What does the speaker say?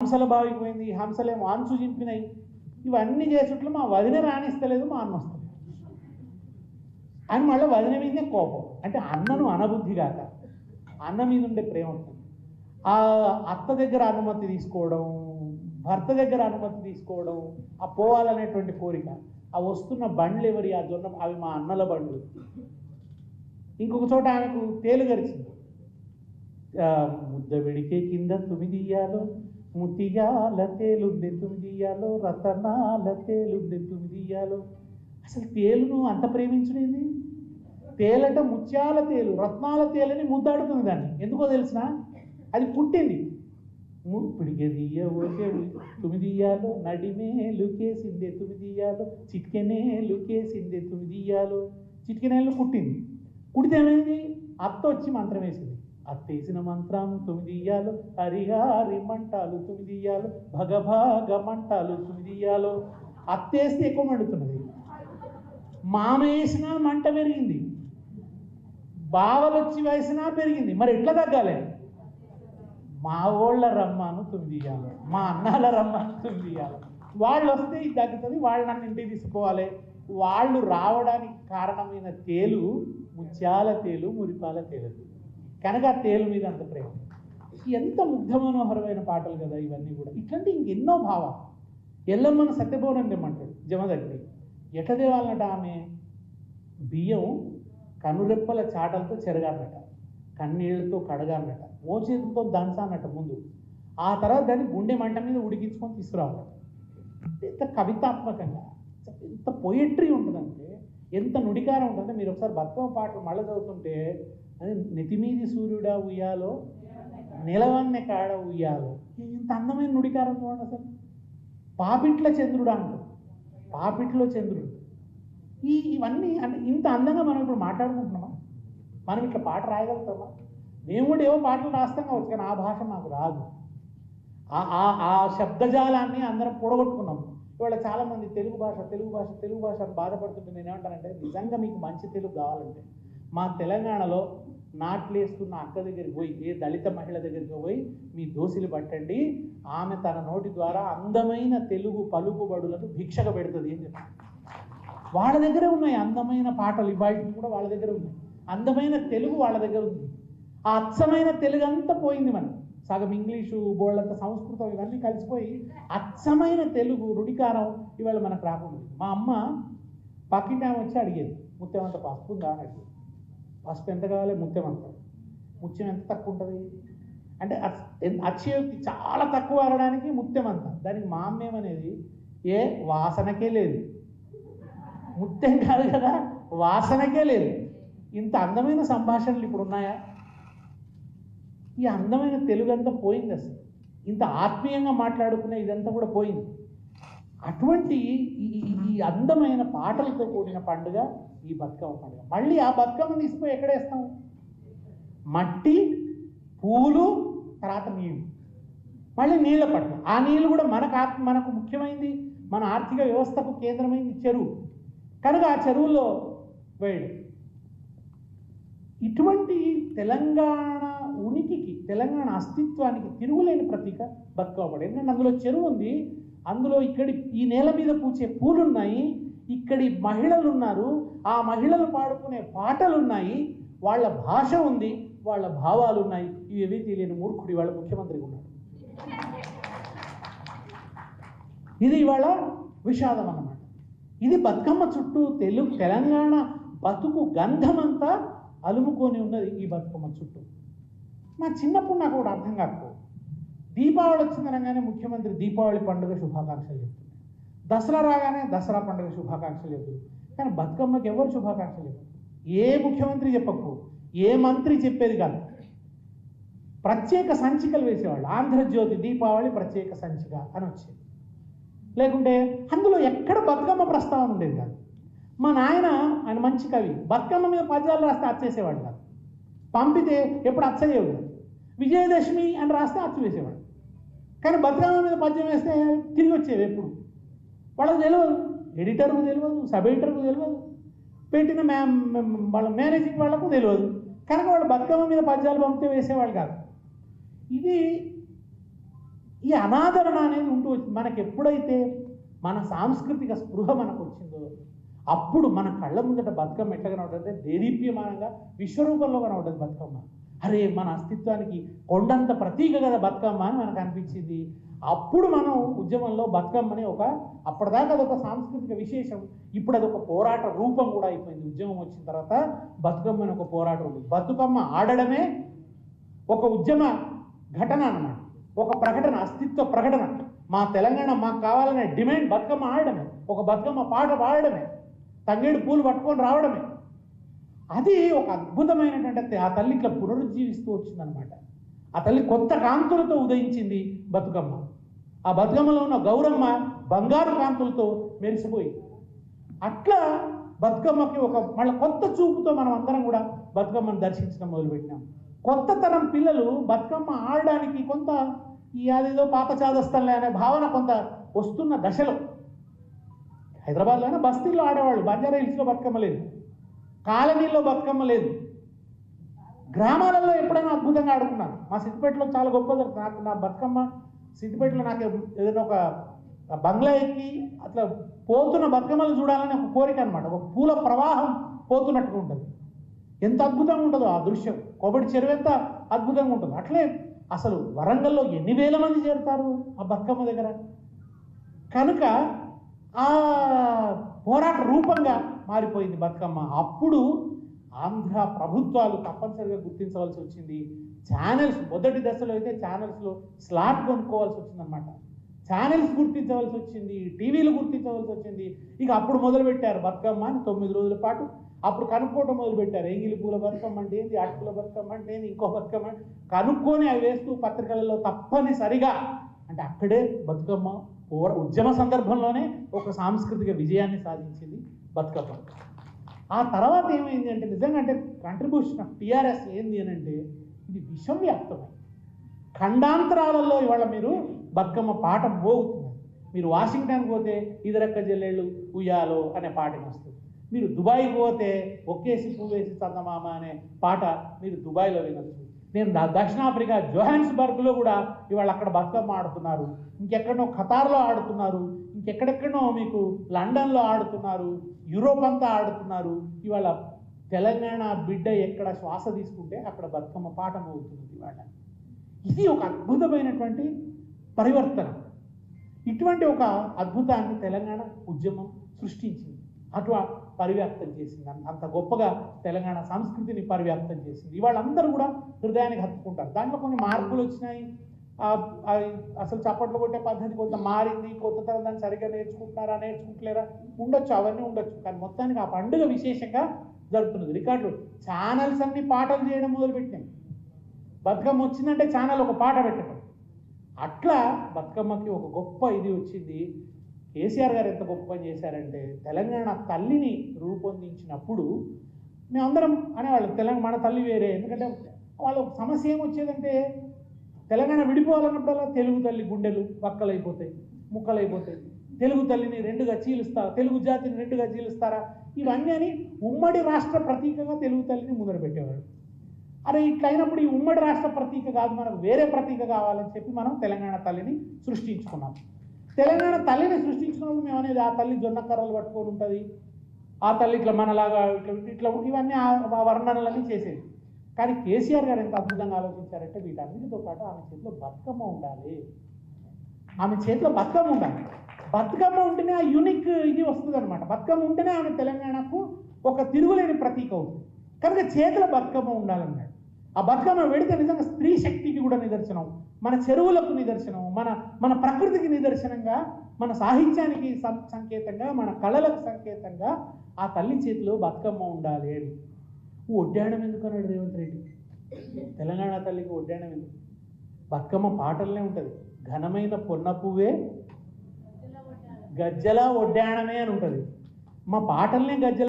హంసల బావికి పోయింది హంసలేమో అంచు చింపినాయి. ఇవన్నీ చేసేట్లు మా వదిన రాణిస్తలేదు మా అన్న వస్తలేదు. అని మళ్ళీ వదిన మీదే కోపం. అంటే అన్నను అనబుద్ధి కాక అన్న మీద ఉండే ప్రేమ ఆ అత్త దగ్గర అనుమతి తీసుకోవడం భర్త దగ్గర అనుమతి తీసుకోవడం ఆ పోవాలనేటువంటి కోరిక. ఆ వస్తున్న బండ్లు ఎవరి? ఆ జొన్న అవి మా అన్నల బండ్లు. ఇంకొక చోట ఆమెకు తేలు గరిచింది. ముద్ద విడికే కింద తుమిదియాలో ముతియాల తేలుంది తుమిదియాలో రతనాల తేలుంది తుమిదియాలో అసలు తేలును అంత ప్రేమించునేది తేలట ముత్యాల తేలు రత్నాల తేలని ముద్దాడుతుంది దాన్ని. ఎందుకో తెలిసిన? అది పుట్టింది. పిడిగెదియ ఓకే తుమిదియాలో నడిమే లుకేసిందే తుమిదియాలో చిట్కెనే తుమిదియాలో చిట్కెనేళ్ళు పుట్టింది. కుడితే ఏమైంది? అత్త వచ్చి మంత్రం వేసింది. అత్తేసిన మంత్రం తొమ్మిదియ్యాలు హరిహారి మంటాలు తొమ్మిదియ్యాలు భగభాగ మంటాలు తొమ్మిదియ్యాలు అత్తేస్తే ఎక్కువ మండుతున్నది. మామ వేసినా మంట పెరిగింది. బావలు వచ్చి వేసినా పెరిగింది. మరి ఎట్లా తగ్గాలి? మా ఓళ్ళ రమ్మను తొమ్మిదియ్యాలి మా అన్నాల రమ్మను తొమ్మిదియ్యాలి వాళ్ళు వస్తే ఇది తగ్గుతుంది వాళ్ళు నన్ను ఇంటికి తీసుకోవాలి వాళ్ళు రావడానికి కారణమైన తేలు ముత్యాల తేలు మురిపాల తేలు కనుక ఆ తేలు మీద అంత ప్రేమ. ఎంత ముగ్ధ మనోహరమైన పాటలు కదా ఇవన్నీ కూడా. ఇట్లాంటి ఇంకెన్నో భావాలు. ఎల్లమ్మను సత్యభవనం తెమ్మంటాడు జమదగ్ని. ఎట్ల దేవాలన్నట ఆమె బియ్యం కనురెప్పల చాటలతో చెరగాలన్నట కన్నీళ్ళతో కడగాలన్నట మోచేతులతో దంచాలన్నట ముందు. ఆ తర్వాత దాన్ని గుండె మంట మీద ఉడికించుకొని తీసుకురావాలట. ఎంత కవితాత్మకంగా ఎంత పొయిట్రీ ఉంటుందంటే ఎంత నుడికారం ఉంటుందంటే మీరు ఒకసారి బతుకమ్మ పాటలు మళ్ళీ చదువుతుంటే అదే నెతిమీది సూర్యుడా ఉయ్యాలో నిలవన్నె కాడ ఉయ్యాలో. ఇంత అందమైన నుడికారం చూడండి అసలు. పాపిట్ల చంద్రుడు అంటారు పాపిట్లో చంద్రుడు. ఈ ఇవన్నీ అంటే ఇంత అందంగా మనం ఇప్పుడు మాట్లాడుకుంటున్నామా? మనం ఇట్లా పాట రాయగలుగుతామా? మేము కూడా ఏవో పాటలు రాస్తాం కావచ్చు కానీ ఆ భాష మాకు రాదు. ఆ- ఆ ఆ శబ్దజాలాన్ని అందరం పొడగొట్టుకున్నాం. ఇవాళ చాలామంది తెలుగు భాష తెలుగు భాష తెలుగు భాష బాధపడుతుంటే నేను ఏమంటానంటే నిజంగా మీకు మంచి తెలుగు కావాలంటే మా తెలంగాణలో నాట్లేస్తున్న అక్క దగ్గరికి పోయి ఏ దళిత మహిళ దగ్గరికి పోయి మీ దోసిలు పట్టండి. ఆమె తన నోటి ద్వారా అందమైన తెలుగు పలుకుబడులను భిక్షగా పెడుతుంది అని చెప్పారు వాళ్ళ దగ్గర ఉన్నాయి. అందమైన పాటలు ఇవాళ కూడా వాళ్ళ దగ్గర ఉన్నాయి. అందమైన తెలుగు వాళ్ళ దగ్గర ఉంది. ఆ అచ్చమైన తెలుగు అంతా పోయింది మనం సగం ఇంగ్లీషు బోళ్ళంత సంస్కృతం ఇవన్నీ కలిసిపోయి అచ్చమైన తెలుగు రుడికారం ఇవాళ మనకు రాకుండా మా అమ్మ పక్కింటి ఆమె వచ్చి అడిగేది ముత్యమంత అంత పసుపు ఉందా అని అడిగేది. పసుపు ఎంత కావాలి? ముత్యం అంత. ముత్యం ఎంత తక్కువ ఉంటుంది? అంటే అచ్- చాలా తక్కువ అనడానికి ముత్యం అంత. దానికి మామ్యం అనేది ఏ? వాసనకే లేదు. ముత్యం కాదు కదా వాసనకే లేదు. ఇంత అందమైన సంభాషణలు ఇప్పుడు ఉన్నాయా? ఈ అందమైన తెలుగు అంతా పోయింది అసలు. ఇంత ఆత్మీయంగా మాట్లాడుకునే ఇదంతా కూడా పోయింది. అటువంటి ఈ- ఈ అందమైన పాటలతో కూడిన పండుగ ఈ బతుకమ్మ పండుగ. మళ్ళీ ఆ బతుకమ్మ తీసుకుపోయి ఎక్కడేస్తాం? మట్టి పూలు తర్వాత నీళ్ళు. మళ్ళీ నీళ్ళ పట్టు. ఆ నీళ్ళు కూడా మనకు ఆత్మ మనకు ముఖ్యమైనది మన ఆర్థిక వ్యవస్థకు కేంద్రమైంది చెరువు. కనుక ఆ చెరువులో వేయడం ఇటువంటి తెలంగాణ ఉనికికి తెలంగాణ అస్తిత్వానికి తిరుగులేని ప్రతీక బతుకమ్మ పండుగ. ఎందుకంటే అందులో చెరువు ఉంది అందులో ఇక్కడి ఈ నేల మీద పూచే పూలు ఉన్నాయి ఇక్కడి మహిళలు ఉన్నారు ఆ మహిళలు పాడుకునే పాటలు ఉన్నాయి వాళ్ళ భాష ఉంది వాళ్ళ భావాలు ఉన్నాయి ఇవి తెలియని మూర్ఖుడి వాళ్ళ ముఖ్యమంత్రి ఉన్నాడు. ఇది ఇవాళ విషాదం అన్నమాట. ఇది బతుకమ్మ చుట్టూ తెలుగు తెలంగాణ బతుకు గంధమంతా అలుముకొని ఉన్నది ఈ బతుకమ్మ చుట్టూ. నా చిన్నప్పుడు నాకు కూడా అర్థం కాకపో దీపావళి వచ్చిందనగానే ముఖ్యమంత్రి దీపావళి పండుగ శుభాకాంక్షలు చెప్తుంది దసరా రాగానే దసరా పండుగ శుభాకాంక్షలు చెప్తుంది కానీ బతుకమ్మకి ఎవరు శుభాకాంక్షలు చెప్పరు ఏ ముఖ్యమంత్రి చెప్పకు ఏ మంత్రి చెప్పేది కాదు. ప్రత్యేక సంచికలు వేసేవాళ్ళు. ఆంధ్రజ్యోతి దీపావళి ప్రత్యేక సంచిక అని వచ్చేది. లేకుంటే అందులో ఎక్కడ బతుకమ్మ ప్రస్తావన ఉండేది కాదు. మా నాయన ఆయన మంచి కవి. బతుకమ్మ మీద పద్యాలు రాస్తే అచ్చేసేవాడు కాదు. పంపితే ఎప్పుడు అచ్చయ్యేవాడు విజయదశమి అని రాస్తే అచ్చు వేసేవాడు. కానీ బతుకమ్మ మీద పద్యం వేస్తే తిరిగి వచ్చేవి ఎప్పుడు? వాళ్ళకి తెలియదు ఎడిటర్కు తెలియదు సబ్ ఎడిటర్కు తెలియదు పెట్టిన మ్యా వాళ్ళ మేనేజింగ్ వాళ్ళకు తెలియదు కనుక వాళ్ళు బతుకమ్మ మీద పద్యాలు పంపితే వేసేవాళ్ళు కాదు. ఇది ఈ అనాదరణ అనేది ఉంటూ వచ్చింది. మనకి ఎప్పుడైతే మన సాంస్కృతిక స్పృహ మనకు వచ్చిందో అప్పుడు మన కళ్ళ ముందట బతుకమ్మ ఎట్లా కనబడుతుంది? దేదీప్యమానంగా విశ్వరూపంలో కనబడుతుంది బతుకమ్మ. అరే మన అస్తిత్వానికి కొండంత ప్రతీక కదా బతుకమ్మ అని మనకు అనిపించింది. అప్పుడు మనం ఉద్యమంలో బతుకమ్మని ఒక అప్పటిదాకా అదొక సాంస్కృతిక విశేషం. ఇప్పుడు అదొక పోరాట రూపం కూడా అయిపోయింది. ఉద్యమం వచ్చిన తర్వాత బతుకమ్మని ఒక పోరాట రూపం బతుకమ్మ ఆడడమే ఒక ఉద్యమ ఘటన అన్నమాట. ఒక ప్రకటన అస్తిత్వ ప్రకటన. మా తెలంగాణ మాకు కావాలనే డిమాండ్ బతుకమ్మ ఆడడమే. ఒక బతుకమ్మ పాట పాడడమే. తంగేడు పూలు పట్టుకొని రావడమే. అది ఒక అద్భుతమైనటువంటి ఆ తల్లి ఇట్లా పునరుజ్జీవిస్తూ వచ్చిందనమాట ఆ తల్లి కొత్త కాంతులతో ఉదయించింది బతుకమ్మ. ఆ బతుకమ్మలో ఉన్న గౌరమ్మ బంగారు కాంతులతో మెరిసిపోయింది అట్లా బతుకమ్మకి ఒక మళ్ళీ కొత్త చూపుతో మనం అందరం కూడా బతుకమ్మను దర్శించడం మొదలుపెట్టినాం. కొత్త తరం పిల్లలు బతుకమ్మ ఆడడానికి కొంత ఈ అదేదో పాత చాదస్తలే అనే భావన కొంత వస్తున్న దశలో. హైదరాబాద్లోనే బస్తీల్లో ఆడేవాళ్ళు బంజారా హిల్స్లో బతుకమ్మ లేదు. కాలనీలో బతుకమ్మ లేదు గ్రామాలలో ఎప్పుడైనా అద్భుతంగా ఆడుకున్నాను. మా సిద్దిపేటలో చాలా గొప్ప నాకు నా బతుకమ్మ సిద్దిపేటలో నాకు ఏదైనా ఒక బంగ్లా ఎక్కి అట్లా పోతున్న బతుకమ్మలు చూడాలని ఒక కోరిక అనమాట ఒక పూల ప్రవాహం పోతున్నట్టుగా ఉంటుంది. ఎంత అద్భుతంగా ఉంటుందో ఆ దృశ్యం. కొబ్బరి చెరువు ఎంత అద్భుతంగా ఉంటుంది. అట్లే అసలు వరంగల్లో ఎన్ని వేల మంది చేరుతారు ఆ బతుకమ్మ దగ్గర? కనుక ఆ పోరాట రూపంగా మారిపోయింది బతుకమ్మ. అప్పుడు ఆంధ్ర ప్రభుత్వాలు తప్పనిసరిగా గుర్తించవలసి వచ్చింది. ఛానల్స్ మొదటి దశలో అయితే ఛానల్స్లో స్లాట్ కొనుక్కోవాల్సి వచ్చిందనమాట ఛానల్స్ గుర్తించవలసి వచ్చింది టీవీలు గుర్తించవలసి వచ్చింది. ఇక అప్పుడు మొదలుపెట్టారు బతుకమ్మ అని తొమ్మిది రోజుల పాటు అప్పుడు కనుక్కోవడం మొదలుపెట్టారు. ఎంగిలి పూల బతుకమ్మ అంటే ఏంది అటుకుల బతుకమ్మ అంటే ఏంది ఇంకో బతుకమ్మ కనుక్కొని అవి వేస్తూ పత్రికలలో తప్పనిసరిగా అంటే అక్కడే బతుకమ్మ ఉద్యమ సందర్భంలోనే ఒక సాంస్కృతిక విజయాన్ని సాధించింది. బతుకమ్మ. ఆ తర్వాత ఏమైంది అంటే నిజంగా అంటే కంట్రిబ్యూషన్ ఆఫ్ టీఆర్ఎస్ ఏంది అని అంటే ఇది విశ్వవ్యాప్తమై ఖండాంతరాలలో ఇవాళ మీరు బతుకమ్మ పాట మోగుతున్నారు. మీరు వాషింగ్టన్ పోతే ఇదరక్క జల్లెళ్ళు ఉయ్యాలో అనే పాట వస్తుంది. మీరు దుబాయ్ పోతే ఒకేసి పువ్వేసి చందమామ అనే పాట మీరు దుబాయ్లో వినొచ్చు. నేను దక్షిణాఫ్రికా జోహాన్స్బర్గ్లో కూడా ఇవాళ అక్కడ బతుకమ్మ ఆడుతున్నారు. ఇంకెక్కడనో ఖతార్లో ఆడుతున్నారు. ఇంకెక్కడెక్కడనో మీకు లండన్లో ఆడుతున్నారు. యూరోప్ అంతా ఆడుతున్నారు. ఇవాళ తెలంగాణ బిడ్డ ఎక్కడ శ్వాస తీసుకుంటే అక్కడ బతుకమ్మ పాఠం అవుతుంది ఇవాళ. ఇది ఒక అద్భుతమైనటువంటి పరివర్తన. ఇటువంటి ఒక అద్భుతాన్ని తెలంగాణ ఉద్యమం సృష్టించింది. అటు పరివ్యాప్తం చేసింది. అంత- గొప్పగా తెలంగాణ సంస్కృతిని పరివ్యాప్తం చేసింది. ఇవాళ అందరూ కూడా హృదయానికి హత్తుకుంటారు. దాంట్లో కొన్ని మార్పులు వచ్చినాయి. అసలు చప్పట్లు కొట్టే పద్ధతి కొంత మారింది. కొత్త తరం దాన్ని సరిగ్గా నేర్చుకుంటున్నారా నేర్చుకుంటలేరా? ఉండొచ్చు అవన్నీ ఉండొచ్చు. కానీ మొత్తానికి ఆ పండుగ విశేషంగా జరుగుతున్నది రికార్డులు ఛానల్స్ అన్ని పాటలు చేయడం మొదలుపెట్టినాయి. బతుకమ్మ వచ్చిందంటే ఛానల్ ఒక పాట పెట్టడం. అట్లా బతుకమ్మకి ఒక గొప్ప ఇది వచ్చింది. కేసీఆర్ గారు ఎంత గొప్ప పని చేశారంటే తెలంగాణ తల్లిని రూపొందించినప్పుడు మేమందరం అనేవాళ్ళు తెలంగాణ మన తల్లి వేరే. ఎందుకంటే వాళ్ళ ఒక సమస్య ఏమొచ్చేదంటే తెలంగాణ విడిపోవాలన్నప్పుడల్లా తెలుగు తల్లి గుండెలు వక్కలైపోతాయి ముక్కలైపోతాయి. తెలుగు తల్లిని రెండుగా చీలుస్తారా తెలుగు జాతిని రెండుగా చీలుస్తారా? ఇవన్నీ అని ఉమ్మడి రాష్ట్ర ప్రతీకగా తెలుగు తల్లిని ముందర పెట్టేవాడు అరే ఇట్లయినప్పుడు ఈ ఉమ్మడి రాష్ట్ర ప్రతీక కాదు మనకు వేరే ప్రతీక కావాలని చెప్పి మనం తెలంగాణ తల్లిని సృష్టించుకున్నాం. తెలంగాణ తల్లిని సృష్టించుకున్నప్పుడు మేము అనేది ఆ తల్లి జొన్న కర్రలు పట్టుకొని ఉంటుంది ఆ తల్లి ఇట్లా మనలాగా ఇట్లా ఇట్లా ఇవన్నీ ఆ- వర్ణనలన్నీ చేసేది. కానీ కేసీఆర్ గారు ఎంత అద్భుతంగా ఆలోచించారంటే వీటన్నిటితో పాటు ఆమె చేతిలో బతుకమ్మ ఉండాలి. ఆమె చేతిలో బతుకమ్మ ఉండాలి. బతుకమ్మ ఉంటేనే ఆ యూనిక్ ఇది వస్తుంది అనమాట బతుకమ్మ ఉంటేనే ఆమె తెలంగాణకు ఒక తిరుగులేని ప్రతీక అవుతుంది. కనుక చేతిలో బతుకమ్మ ఉండాలన్నాడు. ఆ బతుకమ్మ వెడితే నిజంగా స్త్రీ శక్తికి కూడా నిదర్శనం. మన చెరువులకు నిదర్శనం మన మన ప్రకృతికి నిదర్శనంగా మన సాహిత్యానికి సంకేతంగా మన కళలకు సంకేతంగా ఆ తల్లి చేతిలో బతుకమ్మ ఉండాలి అని. ఒడ్డాణం ఎందుకు? అన్నాడు రేవంత్ రెడ్డి. తెలంగాణ తల్లికి ఒడ్డాణం ఎందుకు? బతుకమ్మ పాటలనే ఉంటుంది. ఘనమైన పొన్న పువ్వే గజ్జల ఒడ్డాణమే అని ఉంటుంది. మా పాటల్నే గజ్జల